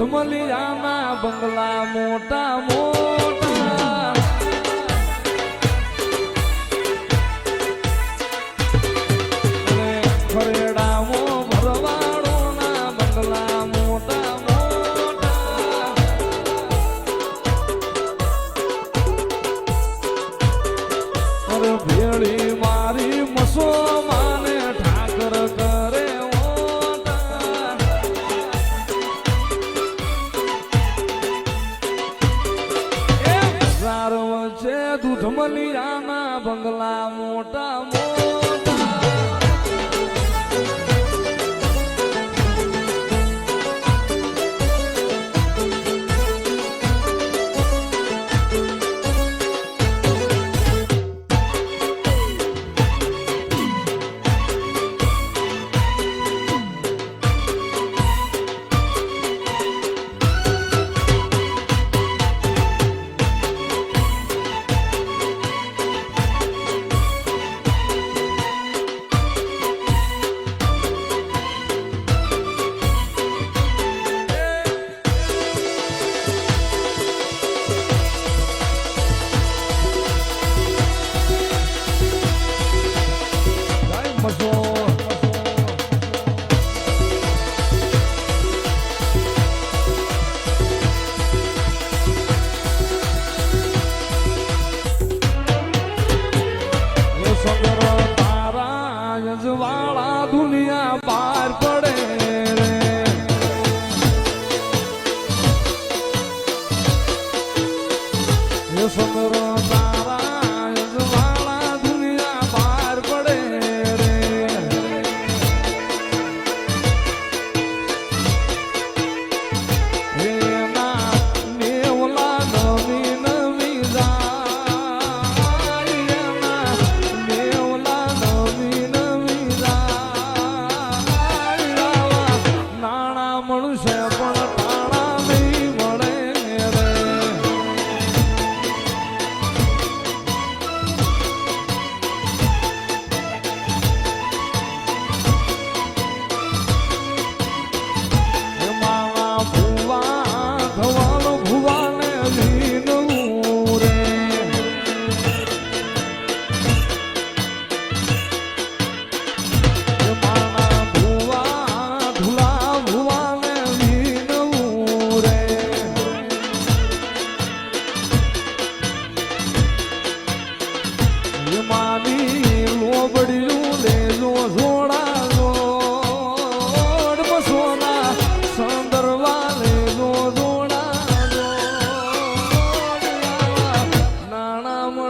વચ્ચે દૂધ મલિયાના બંગલા મોટા મોટા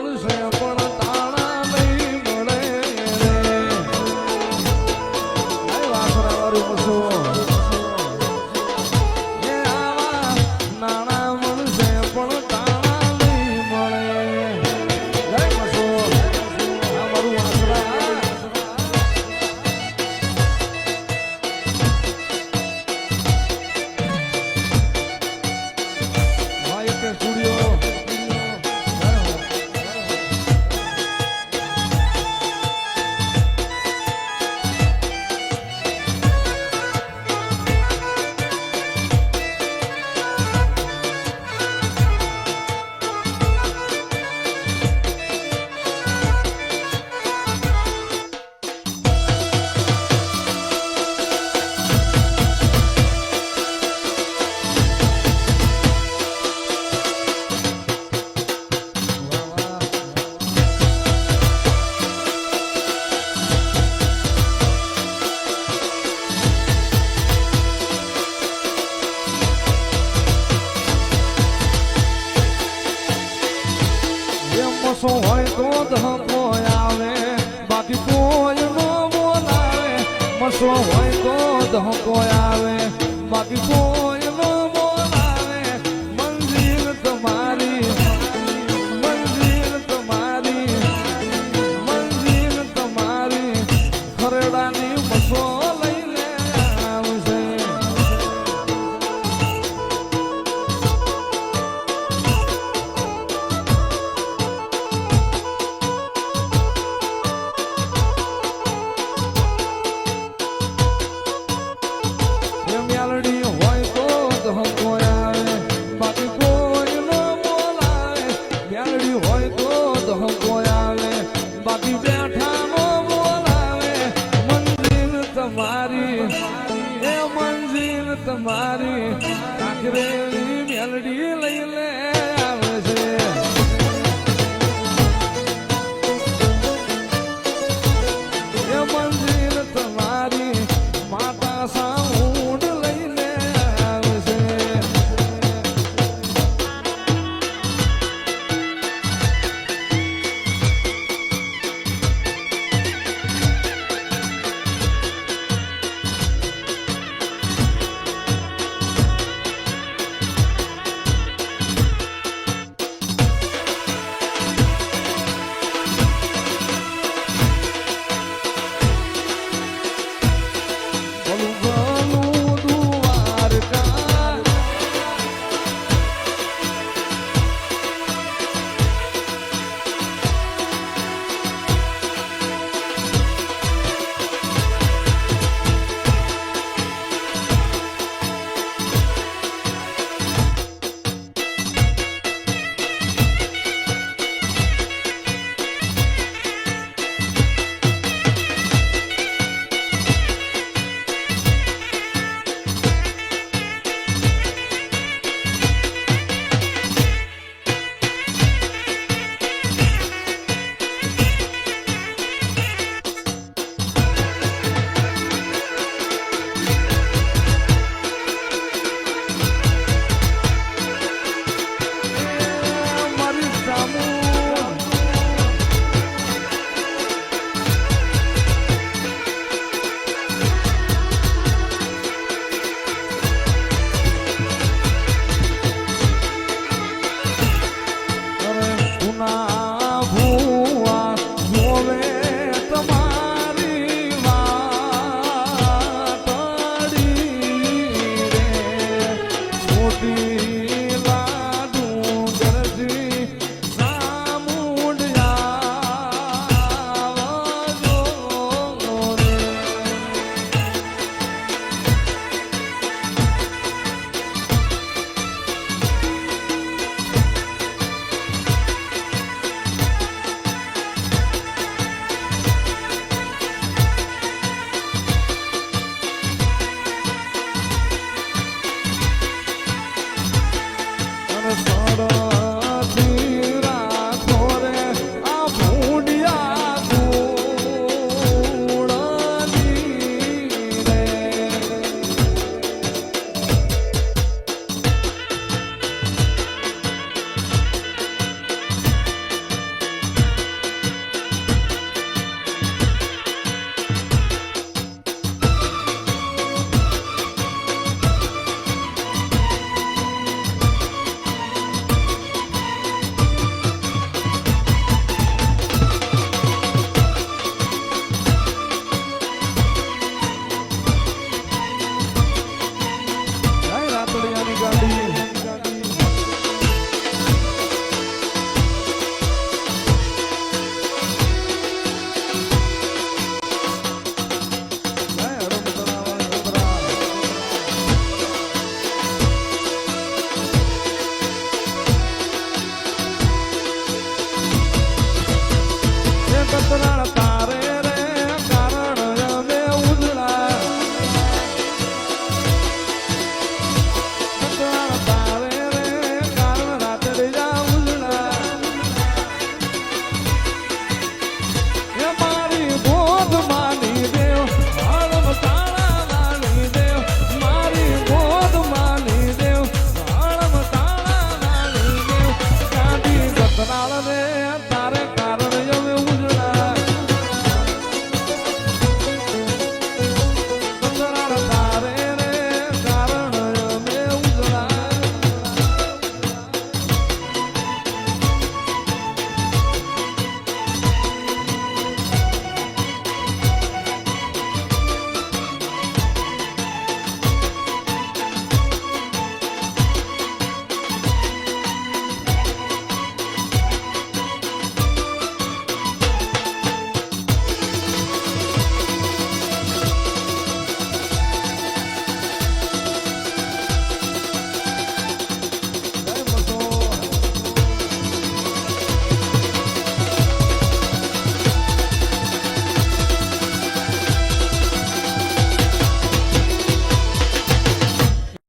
one is left. મસો હોય તો ધકો આવે, બાકી કોઈ નો બોલાવે. મસો હોય તો ધકો આવે, બાકી કોઈ નો બોલાવે. મંદિર તમારી મંદિર તમારી મંદિર તમારી. ખરડાની મસો મેલડી હોય તો ધક્કો આવે બાકી બેઠા નો બોલાવે મંજિલ તમારી એ મંજિલ મેલડી